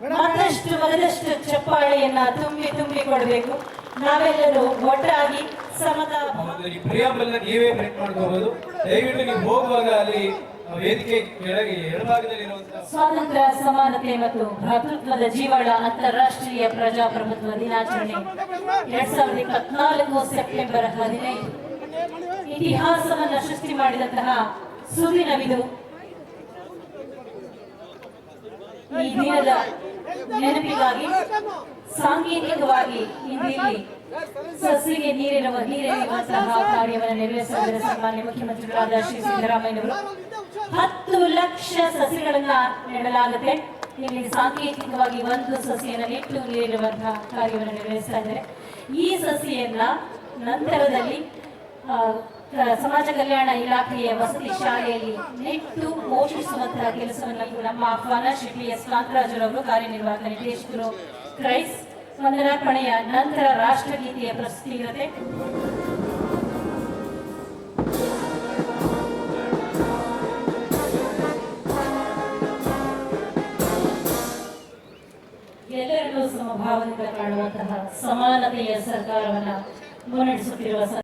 ಮತ್ತಷ್ಟು ಮತ್ತಷ್ಟು ಚಪ್ಪಾಳೆಯನ್ನ ತುಂಬಿ ತುಂಬಿ ಕೊಡಬೇಕು. ನಾವೆಲ್ಲರೂ ಒಟ್ಟಾಗಿ ಸಮತಾ ಪ್ರಿಯಾಂಬಲ್ ನೀವೇ ಪ್ರಿಂಟ್ ಮಾಡ್ಕೋಬಹುದು ದಯವಿಟ್ಟು ನೀವು ಹೋಗುವಾಗ ಅಲ್ಲಿ ವೇದಿಕೆ ಕೆಳಗೆ ಎಡಭಾಗದಲ್ಲಿ ಸ್ವಾತಂತ್ರ್ಯ ಸಮಾನತೆ ಮತ್ತು ಭ್ರಾತೃತ್ವದ ಜೀವಳ ಅಂತಾರಾಷ್ಟ್ರೀಯ ಪ್ರಜಾಪ್ರಭುತ್ವ ದಿನಾಚರಣೆ ಎರಡ್ ಸಾವಿರದ ಇಪ್ಪತ್ನಾಲ್ಕು ಸೆಪ್ಟೆಂಬರ್ ಹದಿನೈದು. ಇತಿಹಾಸವನ್ನ ಸೃಷ್ಟಿ ಮಾಡಿದಂತಹ ಸುದಿನವಿದು ಈ ದಿನದ ನೆನಪಿಗಾಗಿ, ಸಾಂಕೇತಿಕವಾಗಿ ಇಲ್ಲಿ ಸಸಿಗೆ ನೀರಿರುವ ನೀರಿರುವಂತಹ ಕಾರ್ಯವನ್ನು ನೆರವೇರಿಸಿದ ಸನ್ಮಾನ್ಯ ಮುಖ್ಯಮಂತ್ರಿಗಳಾದ ಶ್ರೀ ಸಿದ್ದರಾಮಯ್ಯನವರು ಹತ್ತು ಲಕ್ಷ ಸಸಿಗಳನ್ನ ನೆಡಲಾಗುತ್ತೆ. ಇಲ್ಲಿ ಸಾಂಕೇತಿಕವಾಗಿ ಒಂದು ಸಸಿಯನ್ನ ನೆಟ್ಟು ನೀರಿರುವಂತಹ ಕಾರ್ಯವನ್ನು ನೆರವೇರಿಸ್ತಾ ಇದ್ದಾರೆ. ಈ ಸಸಿಯನ್ನ ನಂತರದಲ್ಲಿ ಸಮಾಜ ಕಲ್ಯಾಣ ಇಲಾಖೆಯ ವಸತಿ ಶಾಲೆಯಲ್ಲಿ ನೆಟ್ಟು ಪೋಷಿಸುವಂತಹ ಕೆಲಸವನ್ನು ನಮ್ಮ ಆಹ್ವಾನ ಶ್ರೀ ಎಸ್. ಕಾಂತರಾಜರವರು ಕಾರ್ಯನಿರ್ವಾಹಕ ನಿರ್ದೇಶಕರು ಕ್ರೈಸ್ ವಂದನಾರ್ಪಣೆಯ ನಂತರ ರಾಷ್ಟ್ರಗೀತೆಯ ಪ್ರಸ್ತುತಿ ಇರುತ್ತೆ ಎಲ್ಲರಿಗೂ ಸಮಭಾವದಿಂದ ಕಾಣುವಂತಹ ಸಮಾನತೆಯ ಸರ್ಕಾರವನ್ನ ಮುನ್ನಡೆಸುತ್ತಿರುವ